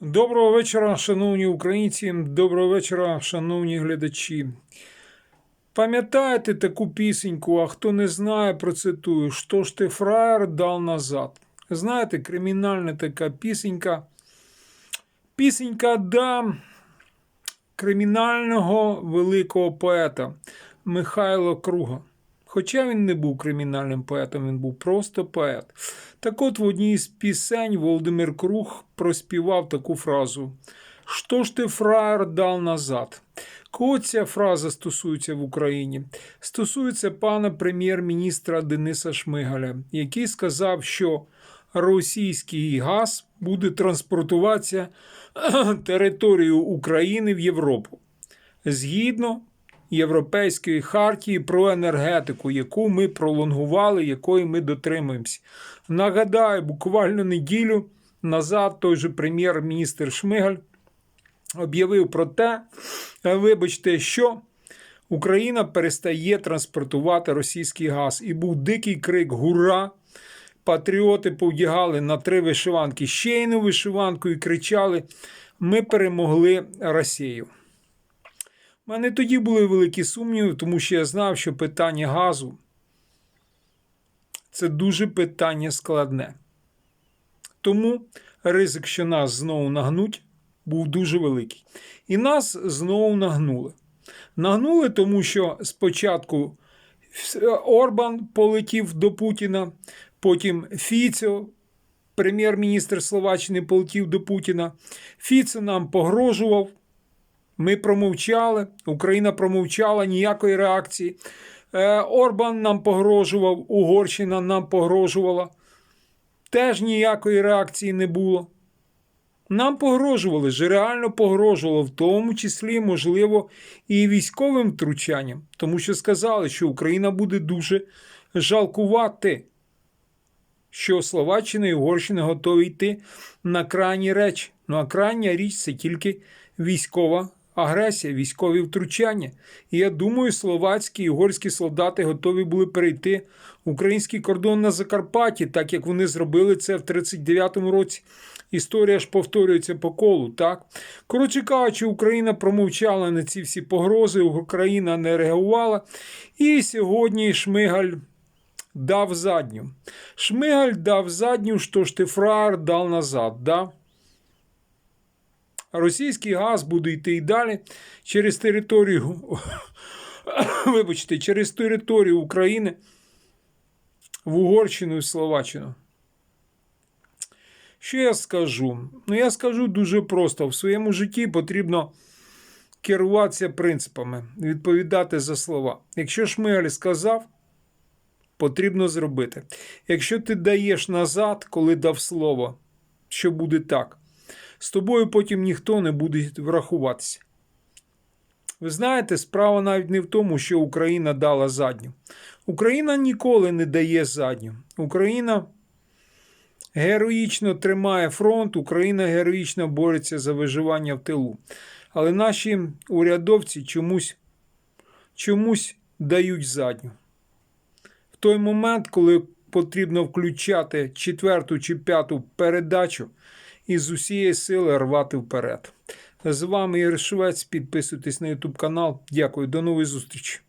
Доброго вечора, шановні українці, доброго вечора, шановні глядачі. Пам'ятаєте таку пісеньку, а хто не знає, процитую, що ж ти фраєр дав назад. Знаєте, кримінальна така пісенька. Пісенька да кримінального великого поета Михайла Круга. Хоча він не був кримінальним поетом, він був просто поет. Так от в одній з пісень Володимир Круг проспівав таку фразу: Що ж ти, фраєр, дав назад? Кого ця фраза стосується в Україні? Стосується пана прем'єр-міністра Дениса Шмигаля, який сказав, що російський газ буде транспортуватися територією України в Європу. Згідно Європейської хартії про енергетику, яку ми пролонгували, якої ми дотримуємося. Нагадаю, буквально неділю назад той же прем'єр-міністр Шмигаль об'явив про те, вибачте, що Україна перестає транспортувати російський газ. І був дикий крик Гура! Патріоти повдягали на три вишиванки ще й вишиванку і кричали: Ми перемогли Росію. У мене тоді були великі сумніви, тому що я знав, що питання газу це дуже питання складне. Тому ризик, що нас знову нагнуть, був дуже великий. І нас знову нагнули. Нагнули, тому що спочатку Орбан полетів до Путіна, потім Фіцо, прем'єр-міністр Словаччини, полетів до Путіна. Фіцо нам погрожував. Ми промовчали, Україна промовчала ніякої реакції. Е, Орбан нам погрожував, Угорщина нам погрожувала. Теж ніякої реакції не було. Нам погрожували, ж реально погрожувало, в тому числі, можливо, і військовим втручанням, тому що сказали, що Україна буде дуже жалкувати, що Словаччина і Угорщина готові йти на крайні речі. Ну а крайня річ це тільки військова агресія, військові втручання. І я думаю, словацькі і угорські солдати готові були перейти український кордон на Закарпатті, так як вони зробили це в 39-му році. Історія ж повторюється по колу, так? Коротше кажучи, Україна промовчала на ці всі погрози, Україна не реагувала. І сьогодні Шмигаль дав задню. Шмигаль дав задню, що ж ти фраєр дав назад. Да? Російський газ буде йти і далі через територію, вибачте, через територію України в Угорщину і Словаччину. Що я скажу? Ну, я скажу дуже просто: в своєму житті потрібно керуватися принципами, відповідати за слова. Якщо Шмигаль сказав, потрібно зробити. Якщо ти даєш назад, коли дав слово, що буде так, з тобою потім ніхто не буде врахуватися. Ви знаєте, справа навіть не в тому, що Україна дала задню. Україна ніколи не дає задню. Україна героїчно тримає фронт, Україна героїчно бореться за виживання в тилу. Але наші урядовці чомусь, чомусь дають задню. В той момент, коли потрібно включати четверту чи п'яту передачу і з усієї сили рвати вперед. З вами Ігор Швець. Підписуйтесь на YouTube канал. Дякую, до нової зустрічі.